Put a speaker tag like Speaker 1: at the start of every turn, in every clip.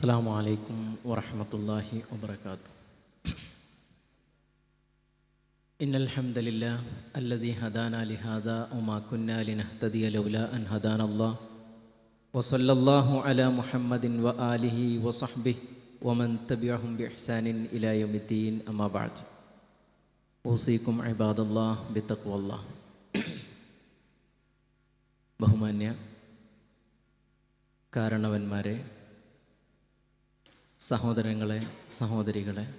Speaker 1: السلام عليكم ورحمة الله وبركاته. إن الحمد لله الذي هدانا لهذا وما كنا لنهتدي لولا أن هدانا الله. وصلى الله على محمد وآله وصحبه ومن تبعهم بإحسان إلى يوم الدين. أما بعد. أوصيكم عباد الله بتقوى الله. بهمانيا. ബഹുമാന്യ കാരണവന്മാരെ സഹോദരങ്ങളെ സഹോദരികളെ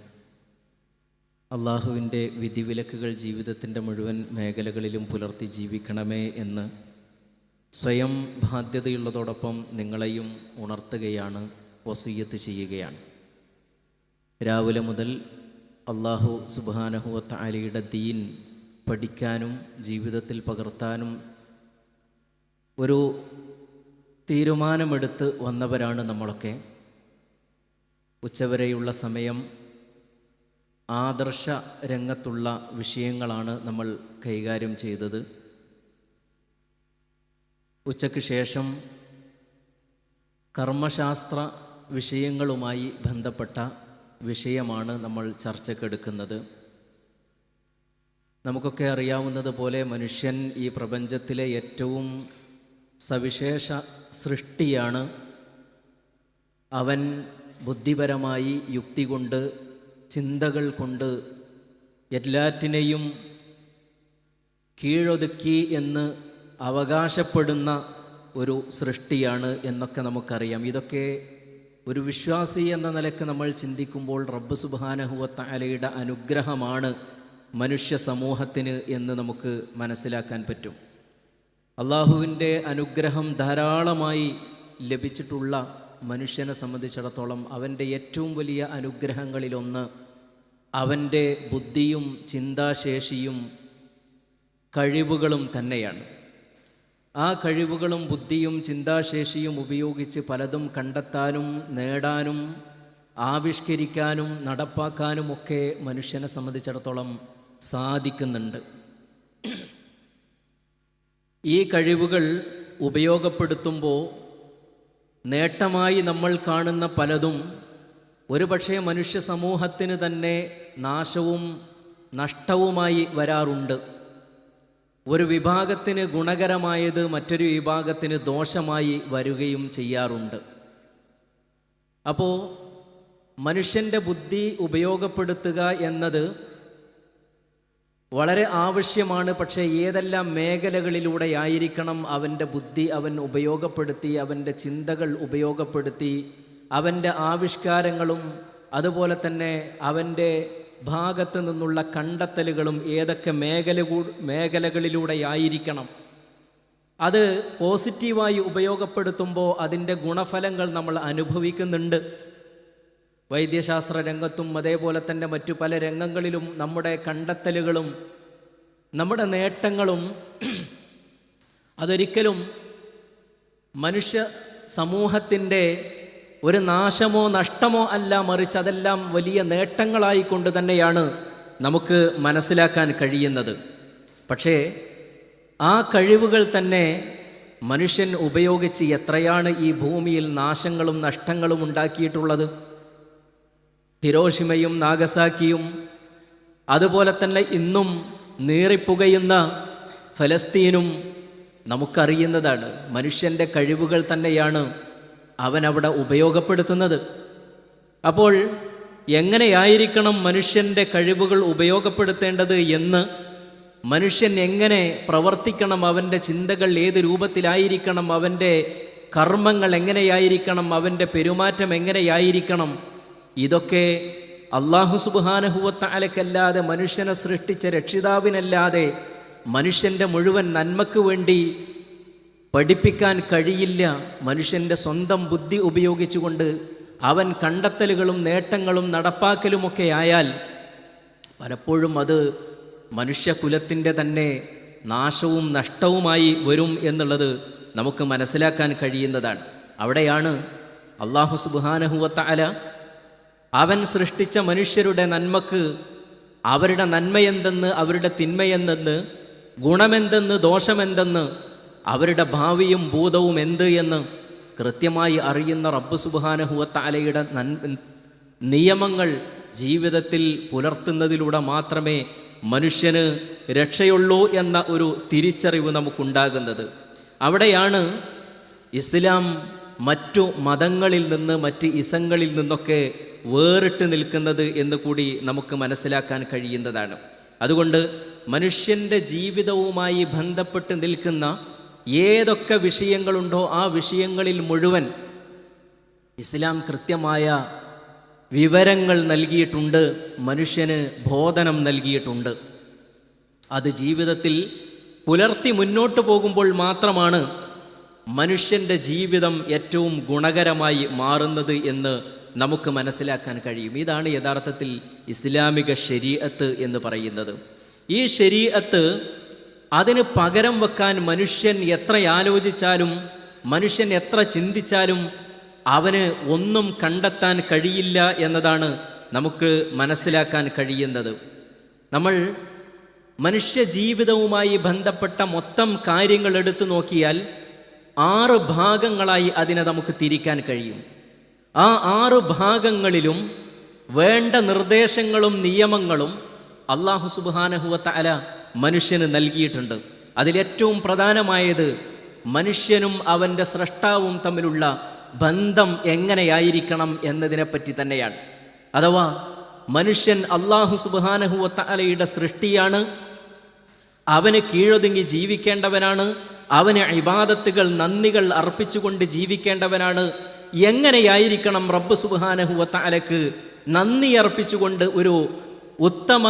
Speaker 1: അള്ളാഹുവിന്റെ വിധിവിലക്കുകൾ ജീവിതത്തിന്റെ മുഴുവൻ മേഖലകളിലും പുലർത്തി ജീവിക്കണമേ എന്ന് സ്വയം ബാധ്യതയുള്ളതോടൊപ്പം നിങ്ങളെയും ഉണർത്തുകയാണ് വസീയത്ത് ചെയ്യുകയാണ്. രാവിലെ മുതൽ അള്ളാഹു സുബാനഹുവത്ത് അലിയുടെ ദീൻ പഠിക്കാനും ജീവിതത്തിൽ പകർത്താനും ഒരു തീരുമാനമെടുത്ത് വന്നവരാണ് നമ്മളൊക്കെ. ഉച്ചവരെയുള്ള സമയം ആദർശ രംഗത്തുള്ള വിഷയങ്ങളാണ് നമ്മൾ കൈകാര്യം ചെയ്തത്. ഉച്ചയ്ക്ക് ശേഷം കർമ്മശാസ്ത്ര വിഷയങ്ങളുമായി ബന്ധപ്പെട്ട വിഷയമാണ് നമ്മൾ ചർച്ചക്കെടുക്കുന്നത് നമുക്കൊക്കെ അറിയാവുന്നത് പോലെ മനുഷ്യൻ ഈ പ്രപഞ്ചത്തിലെ ഏറ്റവും സവിശേഷ സൃഷ്ടിയാണ്. അവൻ ബുദ്ധിപരമായി യുക്തി കൊണ്ട് ചിന്തകൾ കൊണ്ട് എല്ലാറ്റിനെയും കീഴൊതുക്കി എന്ന് അവകാശപ്പെടുന്ന ഒരു സൃഷ്ടിയാണ് എന്നൊക്കെ നമുക്കറിയാം. ഇതൊക്കെ ഒരു വിശ്വാസി എന്ന നിലയ്ക്ക് നമ്മൾ ചിന്തിക്കുമ്പോൾ റബ്ബ് സുബാനഹുവത്ത അലയുടെ അനുഗ്രഹമാണ് മനുഷ്യ സമൂഹത്തിന് എന്ന് നമുക്ക് മനസ്സിലാക്കാൻ പറ്റും. അള്ളാഹുവിന്റെ അനുഗ്രഹം ധാരാളമായി ലഭിച്ചിട്ടുള്ള മനുഷ്യനെ സംബന്ധിച്ചിടത്തോളം അവന്റെ ഏറ്റവും വലിയ അനുഗ്രഹങ്ങളിലൊന്ന് അവന്റെ ബുദ്ധിയും ചിന്താശേഷിയും കഴിവുകളും തന്നെയാണ്. ആ കഴിവുകളും ബുദ്ധിയും ചിന്താശേഷിയും ഉപയോഗിച്ച് പലതും കണ്ടെത്താനും നേടാനും ആവിഷ്കരിക്കാനും നടപ്പാക്കാനുമൊക്കെ മനുഷ്യനെ സംബന്ധിച്ചിടത്തോളം സാധിക്കുന്നുണ്ട്. ഈ കഴിവുകൾ ഉപയോഗപ്പെടുത്തുമ്പോൾ നേട്ടമായി നമ്മൾ കാണുന്ന പലതും ഒരുപക്ഷെ മനുഷ്യ സമൂഹത്തിന് തന്നെ നാശവും നഷ്ടവുമായി വരാറുണ്ട്. ഒരു വിഭാഗത്തിന് ഗുണകരമായത് മറ്റൊരു വിഭാഗത്തിന് ദോഷമായി വരികയും ചെയ്യാറുണ്ട്. അപ്പോൾ മനുഷ്യന്റെ ബുദ്ധി ഉപയോഗപ്പെടുത്തുക എന്നത് വളരെ ആവശ്യമാണ് പക്ഷേ ഏതെല്ലാം മേഖലകളിലൂടെ ആയിരിക്കണം അവന്റെ ബുദ്ധി അവൻ ഉപയോഗപ്പെടുത്തി അവന്റെ ചിന്തകൾ ഉപയോഗപ്പെടുത്തി അവന്റെ ആവിഷ്കാരങ്ങളും അതുപോലെ തന്നെ അവന്റെ ഭാഗത്ത് നിന്നുള്ള കണ്ടെത്തലുകളും ഏതൊക്കെ മേഖല മേഖലകളിലൂടെ ആയിരിക്കണം. അത് പോസിറ്റീവായി ഉപയോഗപ്പെടുത്തുമ്പോൾ അതിന്റെ ഗുണഫലങ്ങൾ നമ്മൾ അനുഭവിക്കുന്നുണ്ട്. വൈദ്യശാസ്ത്ര രംഗത്തും അതേപോലെ തന്നെ മറ്റു പല രംഗങ്ങളിലും നമ്മുടെ കണ്ടെത്തലുകളും നമ്മുടെ നേട്ടങ്ങളും അതൊരിക്കലും മനുഷ്യ സമൂഹത്തിന്റെ ഒരു നാശമോ നഷ്ടമോ അല്ല മറിച്ച് അതെല്ലാം വലിയ നേട്ടങ്ങളായിക്കൊണ്ട് തന്നെയാണ് നമുക്ക് മനസ്സിലാക്കാൻ കഴിയുന്നത്. പക്ഷേ ആ കഴിവുകൾ തന്നെ മനുഷ്യൻ ഉപയോഗിച്ച് എത്രയാണ് ഈ ഭൂമിയിൽ നാശങ്ങളും നഷ്ടങ്ങളും ഉണ്ടാക്കിയിട്ടുള്ളത്? ഹിരോഷിമയും നാഗസാക്കിയും അതുപോലെ തന്നെ ഇന്നും നീറിപ്പുകയുന്ന ഫലസ്തീനും നമുക്കറിയുന്നതാണ്. മനുഷ്യന്റെ കഴിവുകൾ തന്നെയാണ് അവൻ ഉപയോഗപ്പെടുത്തുന്നത്. അപ്പോൾ എങ്ങനെയായിരിക്കണം മനുഷ്യന്റെ കഴിവുകൾ ഉപയോഗപ്പെടുത്തേണ്ടത് എന്ന് മനുഷ്യൻ എങ്ങനെ പ്രവർത്തിക്കണം? അവന്റെ ചിന്തകൾ ഏത് രൂപത്തിലായിരിക്കണം? അവന്റെ കർമ്മങ്ങൾ എങ്ങനെയായിരിക്കണം? അവന്റെ പെരുമാറ്റം എങ്ങനെയായിരിക്കണം? ഇതൊക്കെ അള്ളാഹു സുബാനഹുവത്ത അലക്കല്ലാതെ മനുഷ്യനെ സൃഷ്ടിച്ച രക്ഷിതാവിനല്ലാതെ മനുഷ്യന്റെ മുഴുവൻ നന്മക്ക് വേണ്ടി പഠിപ്പിക്കാൻ കഴിയില്ല. മനുഷ്യന്റെ സ്വന്തം ബുദ്ധി ഉപയോഗിച്ചുകൊണ്ട് അവൻ കണ്ടെത്തലുകളും നേട്ടങ്ങളും നടപ്പാക്കലുമൊക്കെ ആയാൽ പലപ്പോഴും അത് മനുഷ്യകുലത്തിന്റെ തന്നെ നാശവും നഷ്ടവുമായി വരും എന്നുള്ളത് നമുക്ക് മനസ്സിലാക്കാൻ കഴിയുന്നതാണ്. അവിടെയാണ് അള്ളാഹു സുബാനഹുവത്ത അല അവൻ സൃഷ്ടിച്ച മനുഷ്യരുടെ നന്മക്ക് അവരുടെ നന്മയെന്തെന്ന് അവരുടെ തിന്മയെന്തെന്ന് ഗുണമെന്തെന്ന് ദോഷമെന്തെന്ന് അവരുടെ ഭാവിയും ഭൂതവും എന്ത് എന്ന് കൃത്യമായി അറിയുന്ന റബ്ബ് സുബാനഹുവത്താലയുടെ നൻ നിയമങ്ങൾ ജീവിതത്തിൽ പുലർത്തുന്നതിലൂടെ മാത്രമേ മനുഷ്യന് രക്ഷയുള്ളൂ എന്ന ഒരു തിരിച്ചറിവ് നമുക്കുണ്ടാകുന്നത്. അവിടെയാണ് ഇസ്ലാം മറ്റു മതങ്ങളിൽ നിന്ന് മറ്റ് ഇസങ്ങളിൽ നിന്നൊക്കെ വേറിട്ട് നിൽക്കുന്നത് എന്ന് കൂടി നമുക്ക് മനസ്സിലാക്കാൻ കഴിയുന്നതാണ്. അതുകൊണ്ട് മനുഷ്യന്റെ ജീവിതവുമായി ബന്ധപ്പെട്ട് നിൽക്കുന്ന ഏതൊക്കെ വിഷയങ്ങളുണ്ടോ ആ വിഷയങ്ങളിൽ മുഴുവൻ ഇസ്ലാം കൃത്യമായ വിവരങ്ങൾ നൽകിയിട്ടുണ്ട് മനുഷ്യന് ബോധനം നൽകിയിട്ടുണ്ട്. അത് ജീവിതത്തിൽ പുലർത്തി മുന്നോട്ട് പോകുമ്പോൾ മാത്രമാണ് മനുഷ്യന്റെ ജീവിതം ഏറ്റവും ഗുണകരമായി മാറുന്നത് എന്ന് നമുക്ക് മനസ്സിലാക്കാൻ കഴിയും. ഇതാണ് യഥാർത്ഥത്തിൽ ഇസ്ലാമിക ശരീഅത്ത് എന്ന് പറയുന്നത്. ഈ ശരീഅത്ത് അതിന് പകരം വെക്കാൻ മനുഷ്യൻ എത്ര ആലോചിച്ചാലും മനുഷ്യൻ എത്ര ചിന്തിച്ചാലും അവന് ഒന്നും കണ്ടെത്താൻ കഴിയില്ല എന്നതാണ് നമുക്ക് മനസ്സിലാക്കാൻ കഴിയുന്നത്. നമ്മൾ മനുഷ്യ ജീവിതവുമായി ബന്ധപ്പെട്ട മൊത്തം കാര്യങ്ങൾ എടുത്തു നോക്കിയാൽ ആറ് ഭാഗങ്ങളായി അതിനെ നമുക്ക് തിരിക്കാൻ കഴിയും. ആ ആറ് ഭാഗങ്ങളിലും വേണ്ട നിർദ്ദേശങ്ങളും നിയമങ്ങളും അള്ളാഹു സുബാനഹുവത്ത അല മനുഷ്യന് നൽകിയിട്ടുണ്ട്. അതിലേറ്റവും പ്രധാനമായത് മനുഷ്യനും അവന്റെ സ്രഷ്ടാവും തമ്മിലുള്ള ബന്ധം എങ്ങനെയായിരിക്കണം എന്നതിനെപ്പറ്റി തന്നെയാണ്. അഥവാ മനുഷ്യൻ അള്ളാഹു സുബാനഹുവത്ത അലയുടെ സൃഷ്ടിയാണ് അവന് കീഴൊതുങ്ങി ജീവിക്കേണ്ടവനാണ് അവന് ഇബാദത്തുകൾ നന്ദികൾ അർപ്പിച്ചുകൊണ്ട് ജീവിക്കേണ്ടവനാണ്. എങ്ങനെയായിരിക്കണം റബ്ബ് സുബാനഹുവ താലക്ക് നന്ദി അർപ്പിച്ചുകൊണ്ട് ഒരു ഉത്തമ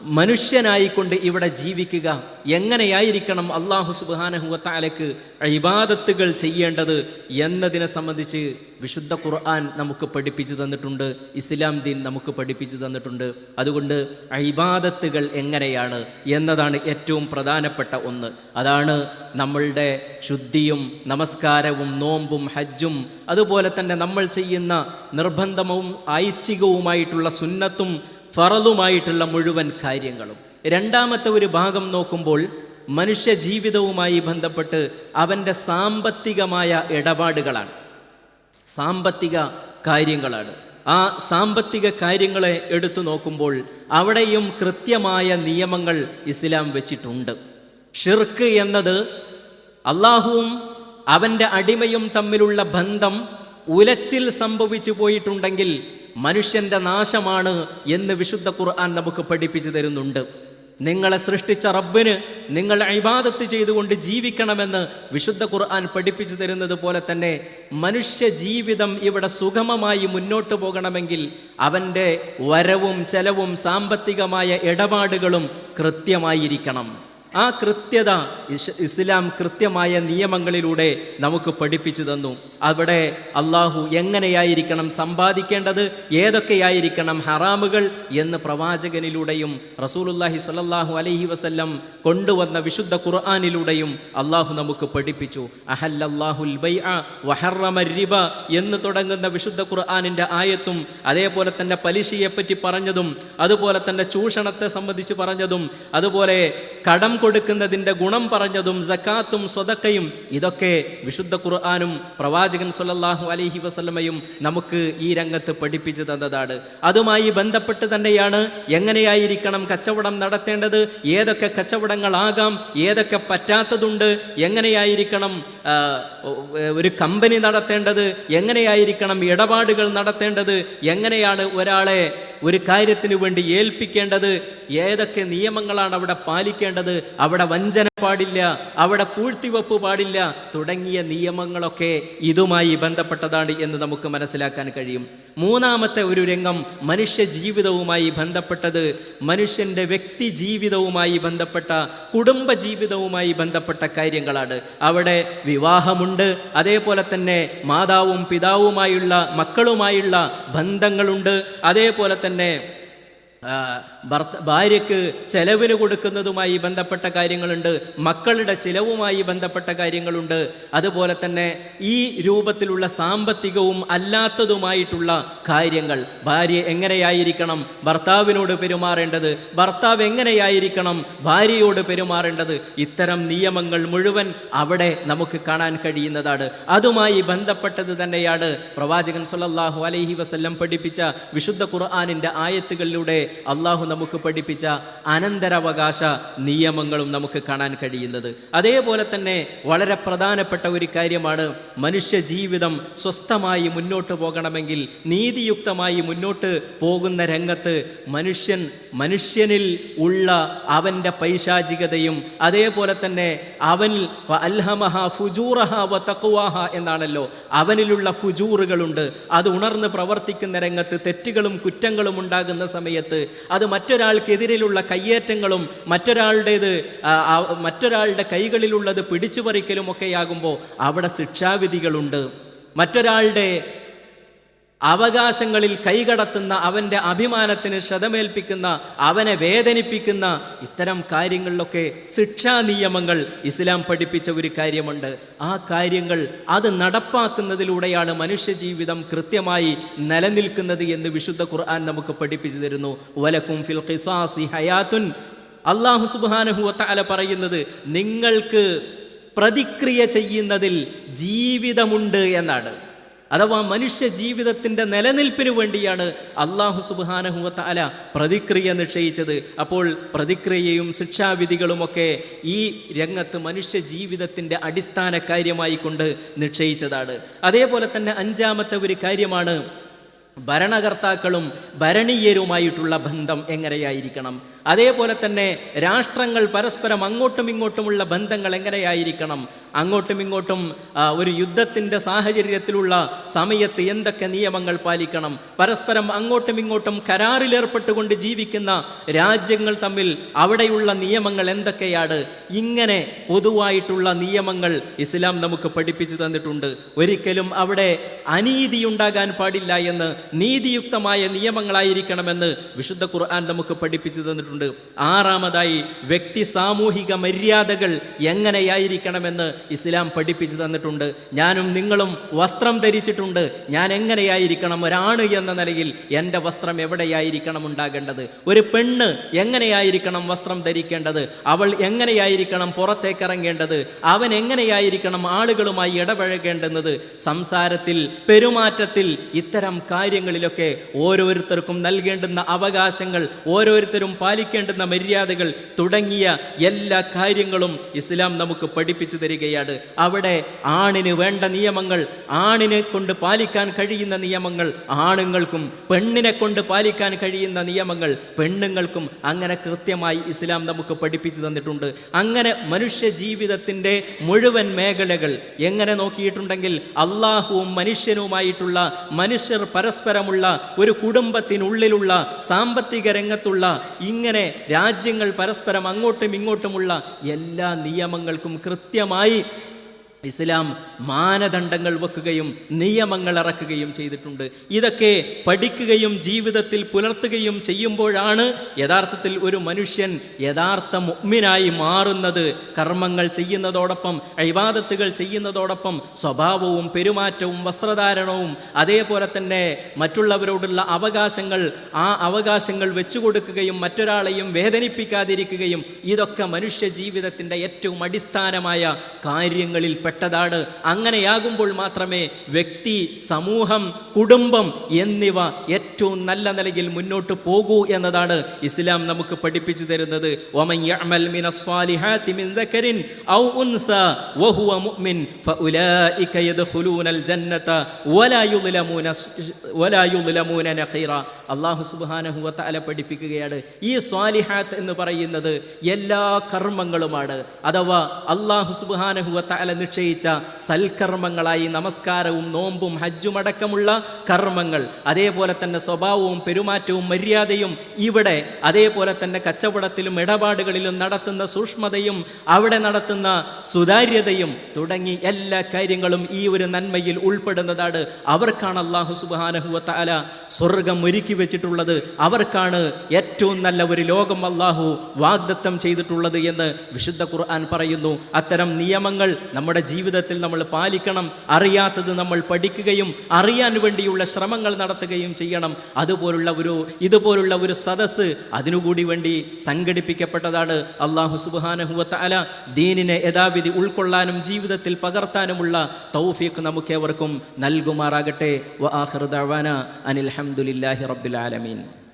Speaker 1: മനുഷ്യനായിക്കൊണ്ട് ഇവിടെ ജീവിക്കുക എങ്ങനെയായിരിക്കണം അള്ളാഹു സുബാനഹുവത്താലക്ക് ഇബാദത്തുകൾ ചെയ്യേണ്ടത് എന്നതിനെ സംബന്ധിച്ച് വിശുദ്ധ ഖുർആൻ നമുക്ക് പഠിപ്പിച്ചു തന്നിട്ടുണ്ട് ഇസ്ലാം ദീൻ നമുക്ക് പഠിപ്പിച്ചു തന്നിട്ടുണ്ട്. അതുകൊണ്ട് ഇബാദത്തുകൾ എങ്ങനെയാണ് എന്നതാണ് ഏറ്റവും പ്രധാനപ്പെട്ട ഒന്ന്. അതാണ് നമ്മളുടെ ശുദ്ധിയും നമസ്കാരവും നോമ്പും ഹജ്ജും അതുപോലെ തന്നെ നമ്മൾ ചെയ്യുന്ന നിർബന്ധവും ഐച്ഛികവുമായിട്ടുള്ള സുന്നത്തും ഫറലുമായിട്ടുള്ള മുഴുവൻ കാര്യങ്ങളും. രണ്ടാമത്തെ ഒരു ഭാഗം നോക്കുമ്പോൾ മനുഷ്യ ജീവിതവുമായി ബന്ധപ്പെട്ട് അവന്റെ സാമ്പത്തികമായ ഇടപാടുകളാണ്. സാമ്പത്തിക കാര്യങ്ങളാണ്. ആ സാമ്പത്തിക കാര്യങ്ങളെ എടുത്തു നോക്കുമ്പോൾ അവിടെയും കൃത്യമായ നിയമങ്ങൾ ഇസ്ലാം വെച്ചിട്ടുണ്ട്. ഷിർക്ക് എന്നത് അള്ളാഹുവും അവന്റെ അടിമയും തമ്മിലുള്ള ബന്ധം ഉലച്ചിൽ സംഭവിച്ചു പോയിട്ടുണ്ടെങ്കിൽ മനുഷ്യന്റെ നാശമാണ് എന്ന് വിശുദ്ധ ഖുർആൻ നമുക്ക് പഠിപ്പിച്ചു തരുന്നുണ്ട്. നിങ്ങളെ സൃഷ്ടിച്ച റബ്ബിന് നിങ്ങൾ ഇബാദത്ത് ചെയ്തുകൊണ്ട് ജീവിക്കണമെന്ന് വിശുദ്ധ ഖുർആൻ പഠിപ്പിച്ചു തരുന്നത് പോലെ തന്നെ മനുഷ്യ ജീവിതം ഇവിടെ സുഗമമായി മുന്നോട്ട് പോകണമെങ്കിൽ അവന്റെ വരവും ചെലവും സാമ്പത്തികമായ ഇടപാടുകളും കൃത്യമായിരിക്കണം. ആ കൃത്യത ഇസ്ലാം കൃത്യമായ നിയമങ്ങളിലൂടെ നമുക്ക് പഠിപ്പിച്ചു തന്നു. അവിടെ അള്ളാഹു എങ്ങനെയായിരിക്കണം സമ്പാദിക്കേണ്ടത് ഏതൊക്കെയായിരിക്കണം ഹറാമുകൾ എന്ന് പ്രവാചകനിലൂടെയും റസൂലുല്ലാഹി സ്വല്ലല്ലാഹു അലഹി വസല്ലം കൊണ്ടുവന്ന വിശുദ്ധ ഖുർആാനിലൂടെയും അള്ളാഹു നമുക്ക് പഠിപ്പിച്ചു. അഹല്ലല്ലാഹുൽ ബൈഅ വഹറമ എന്ന് തുടങ്ങുന്ന വിശുദ്ധ ഖുർആാനിന്റെ ആയത്തും അതേപോലെ തന്നെ പലിശയെപ്പറ്റി പറഞ്ഞതും അതുപോലെ തന്നെ ചൂഷണത്തെ സംബന്ധിച്ച് പറഞ്ഞതും അതുപോലെ കടം കൊടുക്കുന്നതിന്റെ ഗുണം പറഞ്ഞതും സക്കാത്തും സ്വതക്കയും ഇതൊക്കെ വിശുദ്ധ ഖുർആാനും പ്രവാചകൻ സുല്ലാഹു അലഹി വസ്ലമയും നമുക്ക് ഈ രംഗത്ത് പഠിപ്പിച്ചു തന്നതാണ്. അതുമായി ബന്ധപ്പെട്ട് തന്നെയാണ് എങ്ങനെയായിരിക്കണം കച്ചവടം നടത്തേണ്ടത് ഏതൊക്കെ കച്ചവടങ്ങളാകാം ഏതൊക്കെ പറ്റാത്തതുണ്ട് എങ്ങനെയായിരിക്കണം ഒരു കമ്പനി നടത്തേണ്ടത് എങ്ങനെയായിരിക്കണം ഇടപാടുകൾ നടത്തേണ്ടത് എങ്ങനെയാണ് ഒരാളെ ഒരു കാര്യത്തിന് വേണ്ടി ഏൽപ്പിക്കേണ്ടത് ഏതൊക്കെ നിയമങ്ങളാണ് അവിടെ പാലിക്കേണ്ടത്? അവിടെ വഞ്ചന പാടില്ല അവിടെ പൂഴ്ത്തിവെപ്പ് പാടില്ല. തുടങ്ങിയ നിയമങ്ങളൊക്കെ ഇതുമായി ബന്ധപ്പെട്ടതാണ് എന്ന് നമുക്ക് മനസ്സിലാക്കാൻ കഴിയും. മൂന്നാമത്തെ ഒരു രംഗം മനുഷ്യ ജീവിതവുമായി ബന്ധപ്പെട്ടത് മനുഷ്യന്റെ വ്യക്തി ജീവിതവുമായി ബന്ധപ്പെട്ട കുടുംബ ജീവിതവുമായി ബന്ധപ്പെട്ട കാര്യങ്ങളാണ്. അവിടെ വിവാഹമുണ്ട് അതേപോലെ തന്നെ മാതാവും പിതാവുമായുള്ള മക്കളുമായുള്ള ബന്ധങ്ങളുണ്ട് അതേപോലെ തന്നെ ആ, ഭർത്ത ഭാര്യയ്ക്ക് ചെലവിന് കൊടുക്കുന്നതുമായി ബന്ധപ്പെട്ട കാര്യങ്ങളുണ്ട് മക്കളുടെ ചിലവുമായി ബന്ധപ്പെട്ട കാര്യങ്ങളുണ്ട്. അതുപോലെ തന്നെ ഈ രൂപത്തിലുള്ള സാമ്പത്തികവും അല്ലാത്തതുമായിട്ടുള്ള കാര്യങ്ങൾ. ഭാര്യ എങ്ങനെയായിരിക്കണം? ഭർത്താവിനോട് പെരുമാറേണ്ടത്. ഭർത്താവ് എങ്ങനെയായിരിക്കണം? ഭാര്യയോട് പെരുമാറേണ്ടത്. ഇത്തരം നിയമങ്ങൾ മുഴുവൻ അവിടെ നമുക്ക് കാണാൻ കഴിയുന്നതാണ്. അതുമായി ബന്ധപ്പെട്ടത് തന്നെയാണ് പ്രവാചകൻ സുല്ലാഹു അലൈഹി വസല്ലം പഠിപ്പിച്ച വിശുദ്ധ ഖുർആാനിന്റെ ആയത്തുകളിലൂടെ അള്ളാഹു നമുക്ക് പഠിപ്പിച്ച അനന്തരാവകാശ നിയമങ്ങളും നമുക്ക് കാണാൻ കഴിയുന്നത്. അതേപോലെ തന്നെ വളരെ പ്രധാനപ്പെട്ട ഒരു കാര്യമാണ് മനുഷ്യ ജീവിതം സ്വസ്ഥമായി മുന്നോട്ട് പോകണമെങ്കിൽ നീതിയുക്തമായി മുന്നോട്ട് പോകുന്ന രംഗത്ത് മനുഷ്യൻ മനുഷ്യനിൽ ഉള്ള അവന്റെ പൈശാചികതയും അതേപോലെ തന്നെ അവനിൽ അൽഹമഹ ഫുജൂറഹ വ എന്നാണല്ലോ അവനിലുള്ള ഫുജൂറുകളുണ്ട്. അത് ഉണർന്ന് പ്രവർത്തിക്കുന്ന രംഗത്ത് തെറ്റുകളും കുറ്റങ്ങളും ഉണ്ടാകുന്ന സമയത്ത് അത് മറ്റൊരാൾക്കെതിരെയുള്ള കയ്യേറ്റങ്ങളും മറ്റൊരാളുടേത് മറ്റൊരാളുടെ കൈകളിലുള്ളത് പിടിച്ചുപറിക്കലും ഒക്കെയാകുമ്പോൾ അവിടെ ശിക്ഷാവിധികളുണ്ട്. മറ്റൊരാളുടെ അവകാശങ്ങളിൽ കൈകടത്തുന്ന അവന്റെ അഭിമാനത്തിന് ക്ഷതമേൽപ്പിക്കുന്ന അവനെ വേദനിപ്പിക്കുന്ന ഇത്തരം കാര്യങ്ങളിലൊക്കെ ശിക്ഷാ നിയമങ്ങൾ ഇസ്ലാം പഠിപ്പിച്ച ഒരു കാര്യമുണ്ട്. ആ കാര്യങ്ങൾ അത് നടപ്പാക്കുന്നതിലൂടെയാണ് മനുഷ്യജീവിതം കൃത്യമായി നിലനിൽക്കുന്നത് എന്ന് വിശുദ്ധ ഖുർആൻ നമുക്ക് പഠിപ്പിച്ചു തരുന്നു. വലക്കും ഫിൽ ഖിസാസി ഹയാത്തുൻ. അള്ളാഹു സുബ്ഹാനഹു വതആല പറയുന്നത് നിങ്ങൾക്ക് പ്രതിക്രിയ ചെയ്യുന്നതിൽ ജീവിതമുണ്ട് എന്നാണ്. അഥവാ മനുഷ്യ ജീവിതത്തിന്റെ നിലനിൽപ്പിന് വേണ്ടിയാണ് അള്ളാഹു സുബാനഹുവത്ത അല പ്രതിക്രിയ നിശ്ചയിച്ചത്. അപ്പോൾ പ്രതിക്രിയയും ശിക്ഷാവിധികളുമൊക്കെ ഈ രംഗത്ത് മനുഷ്യ ജീവിതത്തിന്റെ അടിസ്ഥാന കാര്യമായി കൊണ്ട് നിശ്ചയിച്ചതാണ്. അതേപോലെ തന്നെ അഞ്ചാമത്തെ ഒരു കാര്യമാണ് ഭരണകർത്താക്കളും ഭരണീയരുമായിട്ടുള്ള ബന്ധം എങ്ങനെയായിരിക്കണം? അതേപോലെ തന്നെ രാഷ്ട്രങ്ങൾ പരസ്പരം അങ്ങോട്ടും ഇങ്ങോട്ടുമുള്ള ബന്ധങ്ങൾ എങ്ങനെയായിരിക്കണം? അങ്ങോട്ടും ഇങ്ങോട്ടും ഒരു യുദ്ധത്തിന്റെ സാഹചര്യത്തിലുള്ള സമയത്ത് എന്തൊക്കെ നിയമങ്ങൾ പാലിക്കണം? പരസ്പരം അങ്ങോട്ടും ഇങ്ങോട്ടും കരാറിലേർപ്പെട്ടുകൊണ്ട് ജീവിക്കുന്ന രാജ്യങ്ങൾ തമ്മിൽ അവിടെയുള്ള നിയമങ്ങൾ എന്തൊക്കെയാണ്? ഇങ്ങനെ പൊതുവായിട്ടുള്ള നിയമങ്ങൾ ഇസ്ലാം നമുക്ക് പഠിപ്പിച്ചു തന്നിട്ടുണ്ട്. ഒരിക്കലും അവിടെ അനീതി ഉണ്ടാകാൻ പാടില്ല എന്ന് നീതിയുക്തമായ നിയമങ്ങളായിരിക്കണമെന്ന് വിശുദ്ധ ഖുർആൻ നമുക്ക് പഠിപ്പിച്ചു തന്നിട്ടുണ്ട്. ആറാമതായി വ്യക്തി സാമൂഹിക മര്യാദകൾ എങ്ങനെയായിരിക്കണമെന്ന് ഇസ്ലാം പഠിപ്പിച്ചു തന്നിട്ടുണ്ട്. ഞാനും നിങ്ങളും വസ്ത്രം ധരിച്ചിട്ടുണ്ട്. ഞാൻ എങ്ങനെയായിരിക്കണം? ഒരാണ് എന്ന നിലയിൽ എന്റെ വസ്ത്രം എവിടെയായിരിക്കണം ഉണ്ടാകേണ്ടത്? ഒരു പെണ്ണ് എങ്ങനെയായിരിക്കണം വസ്ത്രം ധരിക്കേണ്ടത്? അവൾ എങ്ങനെയായിരിക്കണം പുറത്തേക്ക് ഇറങ്ങേണ്ടത് അവൻ എങ്ങനെയായിരിക്കണം ആളുകളുമായി ഇടപഴകേണ്ടുന്നത് സംസാരത്തിൽ പെരുമാറ്റത്തിൽ ഇത്തരം കാര്യങ്ങളിലൊക്കെ ഓരോരുത്തർക്കും നൽകേണ്ടുന്ന അവകാശങ്ങൾ ഓരോരുത്തരും പാലിക്കേണ്ടുന്ന മര്യാദകൾ തുടങ്ങിയ എല്ലാ കാര്യങ്ങളും ഇസ്ലാം നമുക്ക് പഠിപ്പിച്ചു തരികയാണ്. അവിടെ ആണിന് വേണ്ട നിയമങ്ങൾ ആണിനെ കൊണ്ട് പാലിക്കാൻ കഴിയുന്ന നിയമങ്ങൾ ആണുങ്ങൾക്കും പെണ്ണിനെ കൊണ്ട് പാലിക്കാൻ കഴിയുന്ന നിയമങ്ങൾ പെണ്ണുങ്ങൾക്കും അങ്ങനെ കൃത്യമായി ഇസ്ലാം നമുക്ക് പഠിപ്പിച്ചു തന്നിട്ടുണ്ട്. അങ്ങനെ മനുഷ്യ ജീവിതത്തിന്റെ മുഴുവൻ മേഖലകൾ എങ്ങനെ നോക്കിയിട്ടുണ്ടെങ്കിൽ അള്ളാഹുവും മനുഷ്യനുമായിട്ടുള്ള മനുഷ്യർ പരസ്പരമുള്ള ഒരു കുടുംബത്തിനുള്ളിലുള്ള സാമ്പത്തിക രംഗത്തുള്ള ഇങ്ങനെ രാജ്യങ്ങൾ പരസ്പരം അങ്ങോട്ടും ഇങ്ങോട്ടുമുള്ള എല്ലാ നിയമങ്ങൾക്കും കൃത്യമായി ഇസ്ലാം മാനദണ്ഡങ്ങൾ വെക്കുകയും നിയമങ്ങൾ ഇറക്കുകയും ചെയ്തിട്ടുണ്ട്. ഇതൊക്കെ പഠിക്കുകയും ജീവിതത്തിൽ പുലർത്തുകയും ചെയ്യുമ്പോഴാണ് യഥാർത്ഥത്തിൽ ഒരു മനുഷ്യൻ യഥാർത്ഥ മുഗ്മിനായി മാറുന്നത്. കർമ്മങ്ങൾ ചെയ്യുന്നതോടൊപ്പം ഇബാദത്തുകൾ ചെയ്യുന്നതോടൊപ്പം സ്വഭാവവും പെരുമാറ്റവും വസ്ത്രധാരണവും അതേപോലെ തന്നെ മറ്റുള്ളവരോടുള്ള അവകാശങ്ങൾ ആ അവകാശങ്ങൾ വെച്ചു കൊടുക്കുകയും മറ്റൊരാളെയും വേദനിപ്പിക്കാതിരിക്കുകയും ഇതൊക്കെ മനുഷ്യ ജീവിതത്തിന്റെ ഏറ്റവും അടിസ്ഥാനമായ കാര്യങ്ങളിൽ പെട്ടതാണ്. അങ്ങനെയാകുമ്പോൾ മാത്രമേ വ്യക്തി സമൂഹം കുടുംബം എന്നിവ ഏറ്റവും നല്ല നിലയിൽ മുന്നോട്ട് പോകൂ എന്നതാണ് ഇസ്ലാം നമുക്ക് പഠിപ്പിച്ചു തരുന്നത്. അള്ളാഹു സുബാനഹുവല പഠിപ്പിക്കുകയാണ്. ഈ സ്വാലിഹാത്ത് എന്ന് പറയുന്നത് എല്ലാ കർമ്മങ്ങളുമാണ്. അഥവാ അള്ളാഹു സുബാനഹുവല നിശ്ചയിച്ച സൽക്കർമ്മങ്ങളായി നമസ്കാരവും നോമ്പും ഹജ്ജുമടക്കമുള്ള കർമ്മങ്ങൾ. അതേപോലെ തന്നെ സ്വഭാവവും പെരുമാറ്റവും മര്യാദയും ഇവിടെ അതേപോലെ തന്നെ കച്ചവടത്തിലും ഇടപാടുകളിലും നടത്തുന്ന സൂക്ഷ്മതയും അവിടെ നടത്തുന്ന സുതാര്യതയും തുടങ്ങി എല്ലാ കാര്യങ്ങളും ഈ ഒരു നന്മയിൽ ഉൾപ്പെടുന്നതാണ്. അവർക്കാണ് അള്ളാഹു സുബാനഹുവ സ്വർഗം ഒരുക്കി വെച്ചിട്ടുള്ളത്. അവർക്കാണ് ഏറ്റവും നല്ല ഒരു ലോകം അള്ളാഹു വാഗ്ദത്തം ചെയ്തിട്ടുള്ളത് എന്ന് വിശുദ്ധ ഖുർആൻ പറയുന്നു. അത്തരം നിയമങ്ങൾ നമ്മുടെ ജീവിതത്തിൽ നമ്മൾ പാലിക്കണം. അറിയാത്തത് നമ്മൾ പഠിക്കുകയും അറിയാൻ വേണ്ടിയുള്ള ശ്രമങ്ങൾ നടത്തുകയും ചെയ്യണം. അതുപോലുള്ള ഒരു ഇതുപോലുള്ള ഒരു സദസ്സ് അതിനുകൂടി വേണ്ടി സംഘടിപ്പിക്കപ്പെട്ടതാണ്. അള്ളാഹു സുബാനഹുവത്ത അല ദീനിനെ യഥാവിധി ഉൾക്കൊള്ളാനും ജീവിതത്തിൽ പകർത്താനുമുള്ള തൗഫീഖ് നമുക്കേവർക്കും നൽകുമാറാകട്ടെ. വ ആഖിറു ദഅവാന അനിൽ ഹംദുലില്ലാഹി റബ്ബിൽ ആലമീൻ.